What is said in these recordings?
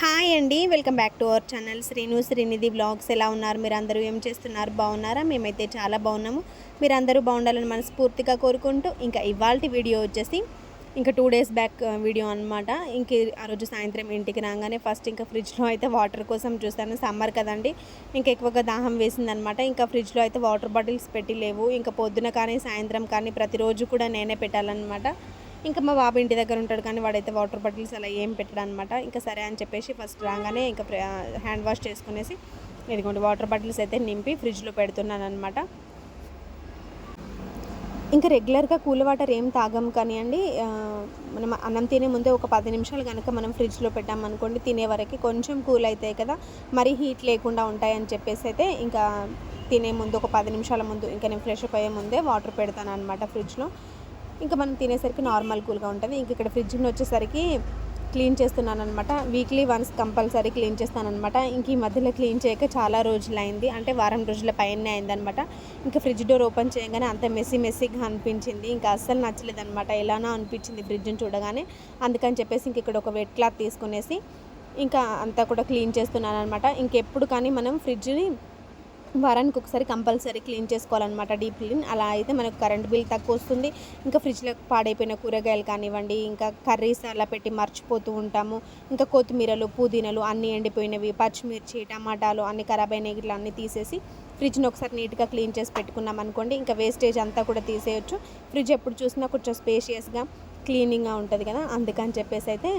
Hi అండి. Welcome back to our channel. Srinu Srinidhi blogs ఎలా ఉన్నారు? మీరు అందరూ ఏం చేస్తున్నారు? బాగున్నారా? మేమైతే చాలా బాగున్నాము. మీరు అందరూ బాగుండాలని మనస్ఫూర్తిగా కోరుకుంటూ ఇంకా ఇవాళ వీడియో వచ్చేసి ఇంకా టూ డేస్ బ్యాక్ వీడియో అనమాట ఇంక ఆ రోజు సాయంత్రం ఇంటికి రాగానే ఫస్ట్ ఇంకా ఫ్రిడ్జ్లో అయితే వాటర్ కోసం చూస్తాను. సమ్మర్ కదండి. ఇంకా ఎక్కువగా దాహం వేసిందనమాట ఇంకా ఫ్రిడ్జ్లో అయితే వాటర్ బాటిల్స్ పెట్టి లేవు. ఇంకా పొద్దున కానీ సాయంత్రం కానీ ప్రతిరోజు కూడా నేనే పెట్టాలన్నమాట. ఇంకా మా బాబు ఇంటి దగ్గర ఉంటాడు కానీ వాడైతే వాటర్ బాటిల్స్ అలా ఏం పెట్టడనమాట. ఇంకా సరే అని చెప్పేసి ఫస్ట్ రాగానే ఇంకా హ్యాండ్ వాష్ చేసుకునేసి ఇదిగోండి వాటర్ బాటిల్స్ అయితే నింపి ఫ్రిడ్జ్లో పెడుతున్నాను అనమాట ఇంకా రెగ్యులర్గా కూల్ వాటర్ ఏం తాగం కానీ అండి మనం అన్నం తినే ముందే ఒక పది నిమిషాలు కనుక మనం ఫ్రిడ్జ్లో పెట్టామనుకోండి తినే వరకు కొంచెం కూల్ అవుతాయి కదా. మరీ హీట్ లేకుండా ఉంటాయని చెప్పేసి అయితే ఇంకా తినే ముందు ఒక పది నిమిషాల ముందు ఇంకా నేను ఫ్రెష్ అప్ అయ్యే ముందే వాటర్ పెడతాను అనమాట ఫ్రిడ్జ్లో. ఇంకా మనం తినేసరికి నార్మల్ కూల్గా ఉంటుంది. ఇంక ఇక్కడ ఫ్రిడ్జ్ని వచ్చేసరికి క్లీన్ చేస్తున్నాను అనమాట వీక్లీ వన్స్ కంపల్సరీ క్లీన్ చేస్తాను అనమాట ఇంక ఈ మధ్యలో క్లీన్ చేయక చాలా రోజులు అయింది అంటే వారం రోజుల పైనే అయిందనమాట ఇంకా ఫ్రిడ్జ్ డోర్ ఓపెన్ చేయగానే అంత మెస్సీ మెస్సీగా అనిపించింది. ఇంకా అస్సలు నచ్చలేదు అనమాట ఎలానో అనిపించింది ఫ్రిడ్జ్ని చూడగానే. అందుకని చెప్పేసి ఇంక ఇక్కడ ఒక వెట్ క్లాత్ తీసుకునేసి ఇంకా అంతా కూడా క్లీన్ చేస్తున్నాను అనమాట ఇంకెప్పుడు కానీ మనం ఫ్రిడ్జ్ని వారానికి ఒకసారి కంపల్సరీ క్లీన్ చేసుకోవాలన్నమాట డీప్ క్లీన్. అలా అయితే మనకు కరెంట్ బిల్ తక్కువ వస్తుంది ఇంకా ఫ్రిడ్జ్లో పాడైపోయిన కూరగాయలు కానివ్వండి ఇంకా కర్రీస్ అలా పెట్టి మర్చిపోతూ ఉంటాము. ఇంకా కొత్తిమీరలు పుదీనలు అన్నీ ఎండిపోయినవి పచ్చిమిర్చి టమాటాలు అన్ని ఖరాబ్ అయినవి ఇట్లా అన్నీ తీసేసి ఫ్రిడ్జ్ని ఒకసారి నీట్గా క్లీన్ చేసి పెట్టుకున్నాం అనుకోండి ఇంకా వేస్టేజ్ అంతా కూడా తీసేయచ్చు. ఫ్రిడ్జ్ ఎప్పుడు చూసినా కొంచెం స్పేషియస్గా క్లీనింగ్గా ఉంటుంది కదా అందుకని చెప్పేసి అయితే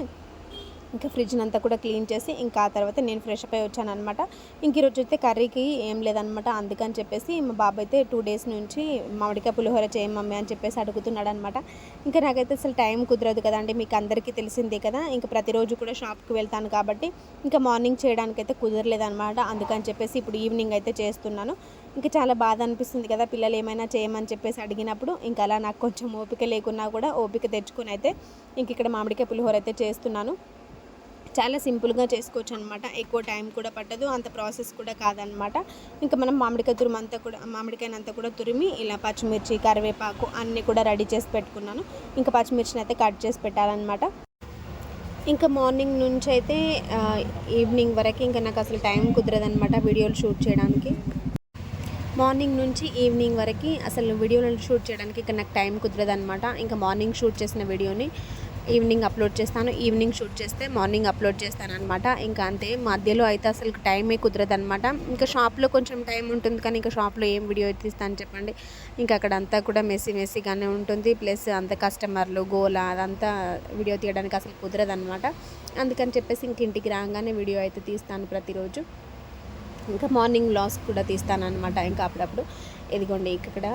ఇంకా ఫ్రిడ్జ్ని అంతా కూడా క్లీన్ చేసి ఇంకా ఆ తర్వాత నేను ఫ్రెష్ అప్ అయి వచ్చాను అనమాట ఇంక ఈరోజు అయితే కర్రీకి ఏం లేదనమాట అందుకని చెప్పేసి మా బాబు అయితే టూ డేస్ నుంచి మామిడికాయ పులిహోర చేయం మమ్మీ అని చెప్పేసి అడుగుతున్నాడు అనమాట ఇంకా నాకైతే అసలు టైం కుదరదు కదండి మీకు అందరికీ తెలిసిందే కదా. ఇంకా ప్రతిరోజు కూడా షాప్కి వెళ్తాను కాబట్టి ఇంకా మార్నింగ్ చేయడానికైతే కుదరలేదనమాట అందుకని చెప్పేసి ఇప్పుడు ఈవినింగ్ అయితే చేస్తున్నాను. ఇంకా చాలా బాధ అనిపిస్తుంది కదా పిల్లలు ఏమైనా చేయమని చెప్పేసి అడిగినప్పుడు ఇంకా అలా నాకు కొంచెం ఓపిక లేకున్నా కూడా ఓపిక తెచ్చుకొని అయితే ఇంక ఇక్కడ మామిడికాయ పులిహోర అయితే చేస్తున్నాను. చాలా సింపుల్గా చేసుకోవచ్చు అనమాట ఎక్కువ టైం కూడా పట్టదు అంత ప్రాసెస్ కూడా కాదనమాట. ఇంకా మనం మామిడికాయ తురుము అంతా కూడా మామిడికాయనంతా కూడా తురిమి ఇలా పచ్చిమిర్చి కరివేపాకు అన్నీ కూడా రెడీ చేసి పెట్టుకున్నాను. ఇంకా పచ్చిమిర్చిని అయితే కట్ చేసి పెట్టాలన్నమాట ఇంకా మార్నింగ్ నుంచి అయితే ఈవినింగ్ వరకు ఇంకా నాకు అసలు టైం కుదరదనమాట వీడియోలు షూట్ చేయడానికి. మార్నింగ్ నుంచి ఈవినింగ్ వరకు అసలు వీడియోలను షూట్ చేయడానికి ఇంకా నాకు టైం కుదరదనమాట. ఇంకా మార్నింగ్ షూట్ చేసిన వీడియోని ఈవినింగ్ అప్లోడ్ చేస్తాను. ఈవినింగ్ షూట్ చేస్తే మార్నింగ్ అప్లోడ్ చేస్తాను అనమాట ఇంకా అంతే. మధ్యలో అయితే అసలు టైమే కుదరదు అనమాట ఇంకా షాప్లో కొంచెం టైం ఉంటుంది కానీ ఇంకా షాప్లో ఏం వీడియో తీస్తాను చెప్పండి. ఇంకా అక్కడ అంతా కూడా మెస్సీ మెస్సీగానే ఉంటుంది. ప్లస్ అంత కస్టమర్లు గోలా అదంతా వీడియో తీయడానికి అసలు కుదరదు అనమాట అందుకని చెప్పేసి ఇంక ఇంటికి రాగానే వీడియో అయితే తీస్తాను ప్రతిరోజు. ఇంకా మార్నింగ్ లాస్ కూడా తీస్తాను అనమాట ఇంకా అప్పుడప్పుడు ఇదిగోండి ఇక్కడ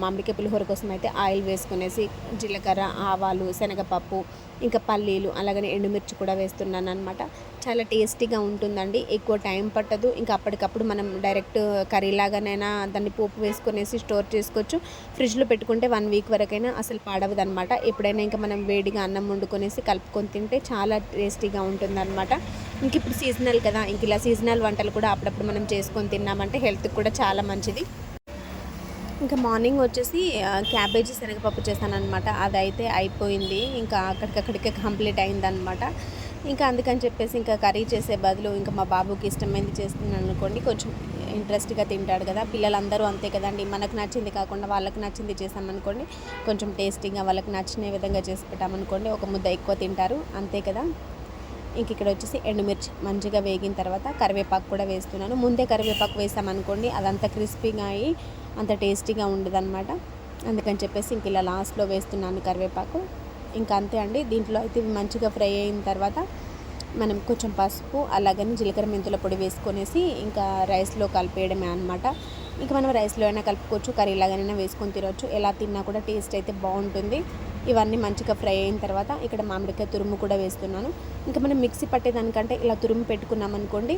మామిడికాయ పులిహోర కోసం అయితే ఆయిల్ వేసుకునేసి జీలకర్ర ఆవాలు శనగపప్పు ఇంకా పల్లీలు అలాగనే ఎండుమిర్చి కూడా వేస్తున్నాను అనమాట చాలా టేస్టీగా ఉంటుందండి. ఎక్కువ టైం పట్టదు. ఇంకా అప్పటికప్పుడు మనం డైరెక్ట్ కర్రీ లాగానైనా దాన్ని పోపు వేసుకునేసి స్టోర్ చేసుకోవచ్చు. ఫ్రిడ్జ్లో పెట్టుకుంటే వన్ వీక్ వరకైనా అసలు పాడవదు అనమాట ఎప్పుడైనా ఇంకా మనం వేడిగా అన్నం వండుకొనేసి కలుపుకొని తింటే చాలా టేస్టీగా ఉంటుందన్నమాట. ఇంక ఇప్పుడు సీజనల్ కదా ఇంక ఇలా సీజనల్ వంటలు కూడా అప్పుడప్పుడు మనం చేసుకొని తిన్నామంటే హెల్త్కి కూడా చాలా మంచిది. ఇంకా మార్నింగ్ వచ్చేసి క్యాబేజీ శనగపప్పు చేశానమాట అదైతే అయిపోయింది. ఇంకా అక్కడికక్కడికే కంప్లీట్ అయిందనమాట ఇంకా అందుకని చెప్పేసి ఇంకా కర్రీ చేసే బదులు ఇంకా మా బాబుకి ఇష్టమైంది చేస్తున్నాను అనుకోండి కొంచెం ఇంట్రెస్ట్గా తింటాడు కదా. పిల్లలందరూ అంతే కదండి. మనకు నచ్చింది కాకుండా వాళ్ళకి నచ్చింది చేసామనుకోండి కొంచెం టేస్టీగా వాళ్ళకి నచ్చిన విధంగా చేసి పెట్టామనుకోండి ఒక ముద్ద ఎక్కువ తింటారు. అంతే కదా. ఇంక ఇక్కడ వచ్చేసి ఎండుమిర్చి మంచిగా వేగిన తర్వాత కరివేపాకు కూడా వేస్తున్నాను. ముందే కరివేపాకు వేసామనుకోండి అదంతా క్రిస్పీగా అయ్యి అంత టేస్టీగా ఉండదన్నమాట. అందుకని చెప్పేసి ఇంక ఇలా లాస్ట్లో వేస్తున్నాను కరివేపాకు. ఇంకా అంతే అండి. దీంట్లో అయితే మంచిగా ఫ్రై అయిన తర్వాత మనం కొంచెం పసుపు అలాగని జీలకర్ర మెంతుల పొడి వేసుకొనేసి ఇంకా రైస్లో కలిపేయడమే అనమాట ఇంకా మనం రైస్లో అయినా కలుపుకోవచ్చు కర్రీ లాగానైనా వేసుకొని తినవచ్చు ఎలా తిన్నా కూడా టేస్ట్ అయితే బాగుంటుంది. ఇవన్నీ మంచిగా ఫ్రై అయిన తర్వాత ఇక్కడ మామిడికాయ తురుము కూడా వేస్తున్నాను. ఇంకా మనం మిక్సీ పట్టేదానికంటే ఇలా తురుము పెట్టుకున్నాం అనుకోండి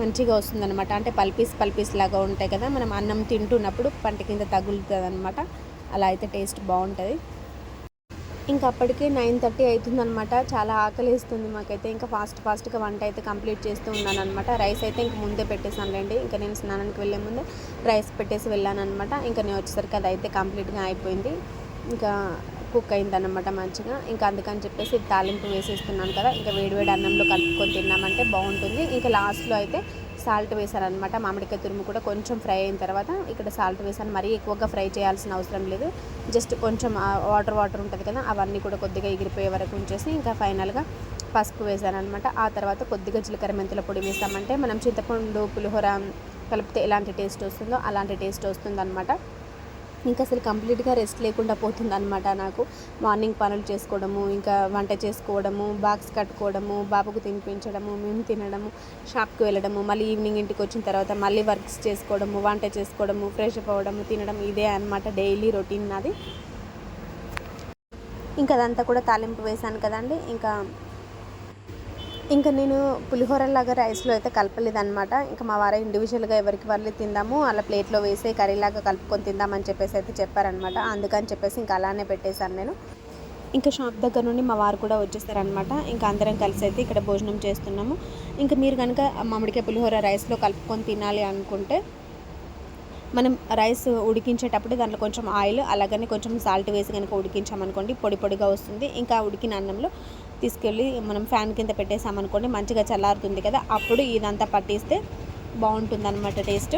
మంచిగా వస్తుందన్నమాట. అంటే పల్పీస్ పల్పీస్ లాగా ఉంటాయి కదా మనం అన్నం తింటున్నప్పుడు పంట కింద తగులుతుంది అనమాట అలా అయితే టేస్ట్ బాగుంటుంది. ఇంకా అప్పటికే నైన్ థర్టీ అవుతుందన్నమాట. చాలా ఆకలి వేస్తుంది మాకైతే. ఇంకా ఫాస్ట్ ఫాస్ట్గా వంట అయితే కంప్లీట్ చేస్తూ ఉన్నాను అనమాట రైస్ అయితే ఇంక ముందే పెట్టేసానులేండి ఇంకా నేను స్నానానికి వెళ్ళే ముందే రైస్ పెట్టేసి వెళ్ళాను అనమాట ఇంకా నేను వచ్చేసరికి అది అయితే కంప్లీట్గా అయిపోయింది. ఇంకా కుక్ అయిందన్నమాట మంచిగా. ఇంకా అందుకని చెప్పేసి తాలింపు వేసేస్తున్నాను కదా ఇంకా వేడివేడి అన్నంలో కలుపుకొని తిన్నామంటే బాగుంటుంది. ఇంకా లాస్ట్లో అయితే సాల్ట్ వేసాను అనమాట మామిడికాయ తురుము కూడా కొంచెం ఫ్రై అయిన తర్వాత ఇక్కడ సాల్ట్ వేసాను. మరీ ఎక్కువగా ఫ్రై చేయాల్సిన అవసరం లేదు. జస్ట్ కొంచెం వాటర్ వాటర్ ఉంటుంది కదా అవన్నీ కూడా కొద్దిగా ఎగిరిపోయే వరకు ఉంచేసి ఇంకా ఫైనల్గా పసుపు వేసాను అనమాట ఆ తర్వాత కొద్దిగా జీలకర్ర మెంతుల పొడి వేసామంటే మనం చింతపండు పులిహోర కలిపితే ఎలాంటి టేస్ట్ వస్తుందో అలాంటి టేస్ట్ వస్తుందన్నమాట. ఇంకా అసలు కంప్లీట్గా రెస్ట్ లేకుండా పోతుంది అనమాట నాకు. మార్నింగ్ పనులు చేసుకోవడము ఇంకా వంట చేసుకోవడము బాక్స్ కట్టుకోవడము బాబుకు తినిపించడము మేము తినడము షాప్కి వెళ్ళడము మళ్ళీ ఈవినింగ్ ఇంటికి వచ్చిన తర్వాత మళ్ళీ వర్క్స్ చేసుకోవడము వంట చేసుకోవడము ఫ్రెష్ అప్ అవ్వడము తినడం ఇదే అనమాట డైలీ రొటీన్ నాది. ఇంకా అదంతా కూడా తాలింపు వేశాను కదండి. ఇంకా ఇంకా నేను పులిహోరలాగా రైస్లో అయితే కలపలేదన్నమాట. ఇంకా మా వారు ఇండివిజువల్గా ఎవరికి వాళ్ళు తిందాము అలా ప్లేట్లో వేసి కర్రీలాగా కలుపుకొని తిందామని చెప్పేసి అయితే చెప్పారనమాట అందుకని చెప్పేసి ఇంకా అలానే పెట్టేశాను నేను. ఇంకా షాప్ దగ్గర నుండి మా వారు కూడా వచ్చేసారనమాట ఇంకా అందరం కలిసి అయితే ఇక్కడ భోజనం చేస్తున్నాము. ఇంకా మీరు కనుక మామిడికాయ పులిహోర రైస్లో కలుపుకొని తినాలి అనుకుంటే మనం రైస్ ఉడికించేటప్పుడు దాంట్లో కొంచెం ఆయిల్ అలాగనే కొంచెం సాల్ట్ వేసి కనుక ఉడికించామనుకోండి పొడి పొడిగా వస్తుంది. ఇంకా ఉడికిన అన్నంలో తీసుకెళ్ళి మనం ఫ్యాన్ కింద పెట్టేసామనుకోండి మంచిగా చల్లారుతుంది కదా. అప్పుడు ఇదంతా పట్టిస్తే బాగుంటుంది అనమాట టేస్ట్.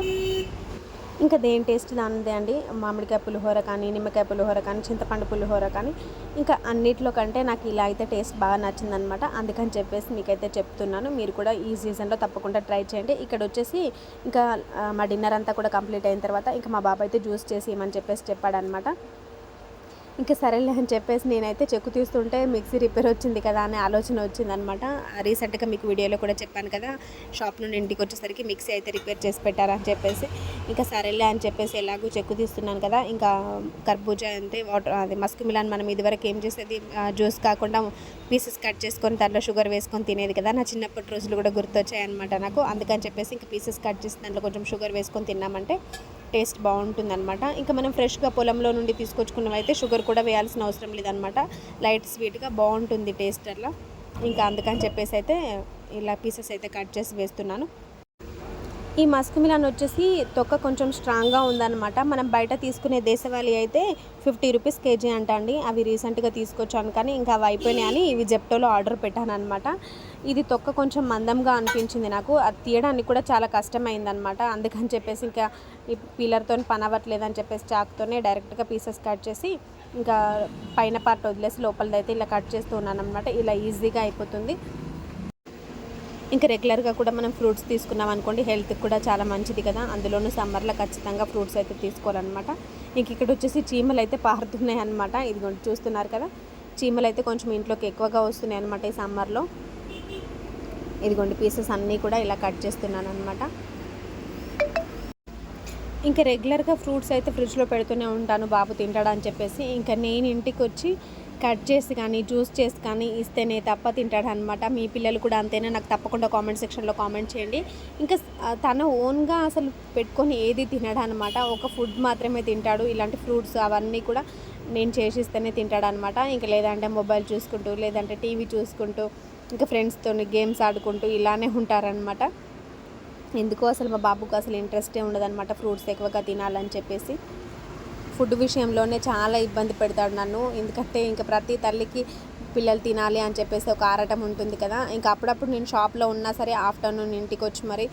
ఇంకా దేని టేస్ట్ దానిదే అండి? మామిడికాయ పులిహోర కానీ నిమ్మకాయ పులిహోర కానీ చింతపండు పులిహోర కానీ. ఇంకా అన్నిట్లో కంటే నాకు ఇలా అయితే టేస్ట్ బాగా నచ్చిందనమాట అందుకని చెప్పేసి మీకైతే చెప్తున్నాను. మీరు కూడా ఈ సీజన్లో తప్పకుండా ట్రై చేయండి. ఇక్కడ వచ్చేసి ఇంకా మా డిన్నర్ అంతా కూడా కంప్లీట్ అయిన తర్వాత ఇంకా మా బాబాయ్ అయితే జ్యూస్ చేసి ఇవ్వమని చెప్పేసి చెప్పాడనమాట ఇంకా సరేలే అని చెప్పేసి నేనైతే చెక్కు తీస్తుంటే మిక్సీ రిపేర్ వచ్చింది కదా అనే ఆలోచన వచ్చిందనమాట. రీసెంట్గా మీకు వీడియోలో కూడా చెప్పాను కదా షాప్ నుండి ఇంటికి వచ్చేసరికి మిక్సీ అయితే రిపేర్ చేసి పెట్టారని చెప్పేసి. ఇంకా సరేలే అని చెప్పేసి ఎలాగో చెక్కు తీస్తున్నాను కదా ఇంకా కర్బూజా అంతే వాటర్ అది మస్క్ మిలాన్ మనం ఇదివరకు ఏం చేసేది జ్యూస్ కాకుండా పీసెస్ కట్ చేసుకొని దాంట్లో షుగర్ వేసుకొని తినేది కదా నా చిన్నప్పటి రోజులు కూడా గుర్తొచ్చాయన్నమాట నాకు. అందుకని చెప్పేసి ఇంకా పీసెస్ కట్ చేసి దాంట్లో కొంచెం షుగర్ వేసుకొని తిన్నామంటే టేస్ట్ బాగుంటుందన్నమాట. ఇంకా మనం ఫ్రెష్గా పొలంలో నుండి తీసుకొచ్చుకున్నవైతే షుగర్ కూడా వేయాల్సిన అవసరం లేదనమాట లైట్ స్వీట్గా బాగుంటుంది టేస్ట్ అట్లా. ఇంకా అందుకని చెప్పేసి అయితే ఇలా పీసెస్ అయితే కట్ చేసి వేస్తున్నాను. ఈ మస్క్ మిలాన్ వచ్చేసి తొక్క కొంచెం స్ట్రాంగ్గా ఉందన్నమాట. మనం బయట తీసుకునే దేశవాళీ అయితే ఫిఫ్టీ రూపీస్ కేజీ అంట అండి అవి రీసెంట్గా తీసుకొచ్చాను కానీ ఇంకా అవి అయిపోయినాయని ఇవి జెప్టోలో ఆర్డర్ పెట్టాను అనమాట ఇది తొక్క కొంచెం మందంగా అనిపించింది నాకు. అది తీయడానికి కూడా చాలా కష్టమైందనమాట అందుకని చెప్పేసి ఇంకా ఈ పీలర్తో పని అవ్వట్లేదని చెప్పేసి చాక్తోనే డైరెక్ట్గా పీసెస్ కట్ చేసి ఇంకా పైన పార్ట్ వదిలేసి లోపలదైతే ఇలా కట్ చేస్తూ ఉన్నాను అనమాట ఇలా ఈజీగా అయిపోతుంది. ఇంకా రెగ్యులర్గా కూడా మనం ఫ్రూట్స్ తీసుకున్నాం అనుకోండి హెల్త్కి కూడా చాలా మంచిది కదా. అందులోనూ సమ్మర్లో ఖచ్చితంగా ఫ్రూట్స్ అయితే తీసుకోవాలన్నమాట. ఇంక ఇక్కడ వచ్చేసి చీమలు అయితే పారుతున్నాయి అనమాట ఇది చూస్తున్నారు కదా. చీమలు అయితే కొంచెం ఇంట్లోకి ఎక్కువగా వస్తున్నాయి అనమాట ఈ సమ్మర్లో. ఇదిగోండి పీసెస్ అన్నీ కూడా ఇలా కట్ చేస్తున్నాను అనమాట ఇంకా రెగ్యులర్గా ఫ్రూట్స్ అయితే ఫ్రిడ్జ్లో పెడుతూనే ఉంటాను బాబు తింటాడు అని చెప్పేసి. ఇంకా నేను ఇంటికి వచ్చి కట్ చేసి కానీ జ్యూస్ చేసి కానీ ఇస్తేనే తప్ప తింటాడు అనమాట మీ పిల్లలు కూడా అంతేనా? నాకు తప్పకుండా కామెంట్ సెక్షన్లో కామెంట్ చేయండి. ఇంకా తను ఓన్గా అసలు పెట్టుకొని ఏది తినడు అనమాట ఒక ఫుడ్ మాత్రమే తింటాడు. ఇలాంటి ఫ్రూట్స్ అవన్నీ కూడా నేను చేసిస్తేనే తింటాడు అనమాట ఇంకా లేదంటే మొబైల్ చూసుకుంటూ లేదంటే టీవీ చూసుకుంటూ ఇంకా ఫ్రెండ్స్తో గేమ్స్ ఆడుకుంటూ ఇలానే ఉంటారనమాట ఎందుకో అసలు మా బాబుకు అసలు ఇంట్రెస్టే ఉండదన్నమాట. ఫ్రూట్స్ ఎక్కువగా తినాలని చెప్పేసి. ఫుడ్ విషయంలోనే చాలా ఇబ్బంది పెడతాడు నన్ను. ఎందుకంటే ఇంకా ప్రతి తల్లికి పిల్లలు తినాలి అని చెప్పేసి ఒక ఆరాటం ఉంటుంది కదా. ఇంకా అప్పుడప్పుడు నేను షాప్లో ఉన్నా సరే ఆఫ్టర్నూన్ ఇంటికి వచ్చి మరి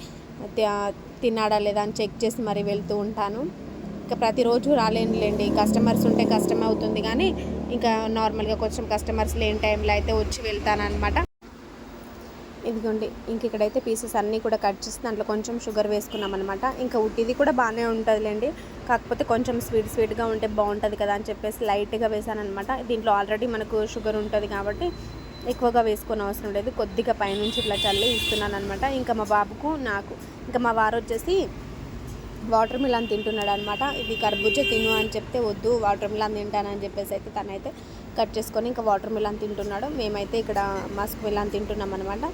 తిన్నాడా లేదా అని చెక్ చేసి మరి వెళ్తూ ఉంటాను. ఇంకా ప్రతిరోజు రాలేనులేండి. కస్టమర్స్ ఉంటే కష్టం అవుతుంది కానీ ఇంకా నార్మల్గా కొంచెం కస్టమర్స్ లేని టైంలో అయితే వచ్చి వెళ్తానమాట ఇదిగోండి ఇంక ఇక్కడైతే పీసెస్ అన్నీ కూడా కట్ చేసి దాంట్లో కొంచెం షుగర్ వేసుకున్నాం అనమాట ఇంకా ఉట్టిది కూడా బాగానే ఉంటుందిలేండి. కాకపోతే కొంచెం స్వీట్ స్వీట్గా ఉంటే బాగుంటుంది కదా అని చెప్పేసి లైట్గా వేసాను అనమాట దీంట్లో ఆల్రెడీ మనకు షుగర్ ఉంటుంది కాబట్టి ఎక్కువగా వేసుకొని అవసరం లేదు. కొద్దిగా పైనుంచి ఇట్లా చల్లి ఇస్తున్నాను అనమాట ఇంకా మా బాబుకు నాకు ఇంకా మా వారు వచ్చేసి వాటర్ మిలాన్ తింటున్నాడు అనమాట ఇది కర్బూజా తిను అని చెప్తే వద్దు వాటర్ మిలాన్ తింటానని చెప్పేసి అయితే తనైతే కట్ చేసుకొని ఇంకా వాటర్ మిలాన్ తింటున్నాడు. మేమైతే ఇక్కడ మస్క్ మిలాన్ తింటున్నాం అనమాట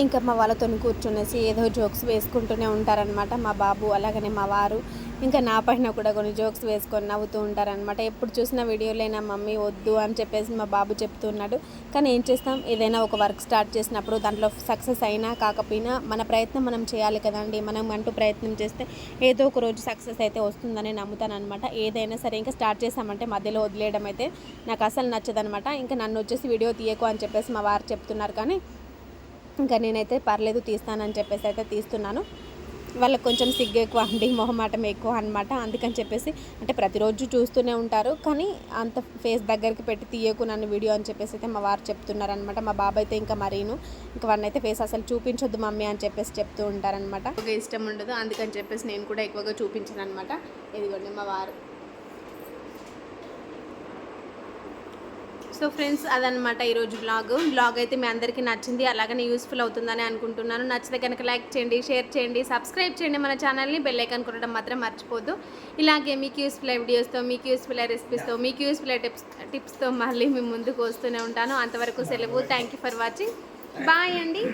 ఇంకా మా వాళ్ళతో కూర్చునేసి ఏదో జోక్స్ వేసుకుంటూనే ఉంటారనమాట మా బాబు అలాగనే మా వారు. ఇంకా నా పైన కూడా కొన్ని జోక్స్ వేసుకొని నవ్వుతూ ఉంటారనమాట ఎప్పుడు చూసిన వీడియోలైనా మమ్మీ వద్దు అని చెప్పేసి మా బాబు చెప్తున్నాడు కానీ ఏం చేస్తాం? ఏదైనా ఒక వర్క్ స్టార్ట్ చేసినప్పుడు దాంట్లో సక్సెస్ అయినా కాకపోయినా మన ప్రయత్నం మనం చేయాలి కదండి. మనం అంటూ ప్రయత్నం చేస్తే ఏదో ఒక రోజు సక్సెస్ అయితే వస్తుందని నమ్ముతాను అనమాట ఏదైనా సరే ఇంకా స్టార్ట్ చేసామంటే మధ్యలో వదిలేయడం అయితే నాకు అసలు నచ్చదనమాట ఇంకా నన్ను వచ్చేసి వీడియో తీయకు అని చెప్పేసి మా వారు చెప్తున్నారు. కానీ ఇంకా నేనైతే పర్లేదు తీస్తానని చెప్పేసి అయితే తీస్తున్నాను. వాళ్ళకి కొంచెం సిగ్గు ఎక్కువ అండి మొహమాటం ఎక్కువ అనమాట అందుకని చెప్పేసి అంటే ప్రతిరోజు చూస్తూనే ఉంటారు. కానీ అంత ఫేస్ దగ్గరికి పెట్టి తీయకు నన్ను వీడియో అని చెప్పేసి అయితే మా వారు చెప్తున్నారనమాట మా బాబాయ్ అయితే ఇంకా మరీను. ఇంకా వాడిని అయితే ఫేస్ అసలు చూపించొద్దు మమ్మీ అని చెప్పేసి చెప్తూ ఉంటారనమాట ఒక ఇష్టం ఉండదు. అందుకని చెప్పేసి నేను కూడా ఎక్కువగా చూపించాను అనమాట ఇదిగోండి మా వారు. సో ఫ్రెండ్స్ అదనమాట ఈరోజు బ్లాగ్ బ్లాగ్ అయితే మీ అందరికీ నచ్చింది అలాగనే యూస్ఫుల్ అవుతుందని అనుకుంటున్నాను. నచ్చితే కనుక లైక్ చేయండి షేర్ చేయండి సబ్స్క్రైబ్ చేయండి మన ఛానల్ని బెల్ ఐకాన్ కొట్టడం మాత్రం మర్చిపోద్దు ఇలాగే మీకు యూస్ఫుల్ వీడియోస్తో మీకు యూస్ఫుల్ రెసిపీస్తో మీకు యూస్ఫుల్ టిప్స్ టిప్స్తో మళ్ళీ మేము ముందుకు వస్తూనే ఉంటాను. అంతవరకు సెలవు. Thank you for watching bye అండి.